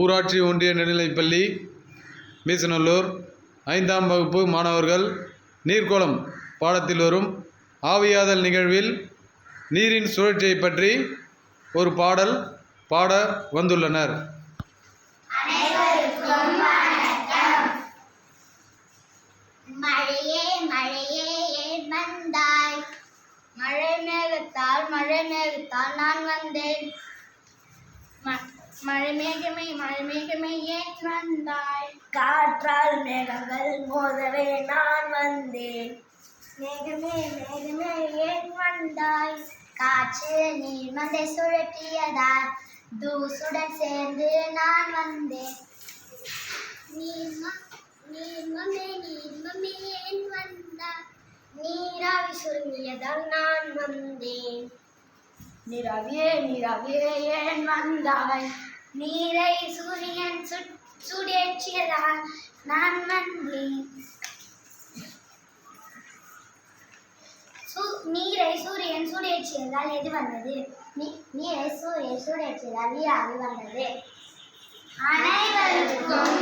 ஊராட்சி ஒன்றிய நடுநிலைப்பள்ளி மீசநல்லூர் ஐந்தாம் வகுப்பு மாணவர்கள் நீர்க்கோளம் பாடத்தில் வரும் ஆவியாதல் நிகழ்வில் நீரின் சுழற்சியை பற்றி ஒரு பாடல் பாட வந்துள்ளனர். மழை நேரத்தால் மழை நேரத்தால் நான் வந்தேன். ம- மழை மேகமே மழை மேகமே ஏன் வந்தாய்? காற்றால் மேகங்கள் மோதவே நான் வந்தேன். மேகமே மேகமே ஏன் வந்தாய்? காற்று நீர் மந்தை சுழற்றியதால் தூசுடன் சேர்ந்து நான் வந்தேன். நீர்ம- நீர்மமே நீர்மமே ஏன் வந்தாய்? நீராவி சுருங்கியதால் நான் வந்தேன். நிறவே நிறவே ஏன் வந்தாய்? நீரை சூரியன் சு சுடேற்றியதால் நான் வந்தேன். நீரை சூரியன் சூடேற்றியதால் எது வந்தது? நீ- நீரை சூரியன் சூடேற்றியதால் நீராவி வந்தது. அனைவருக்கும்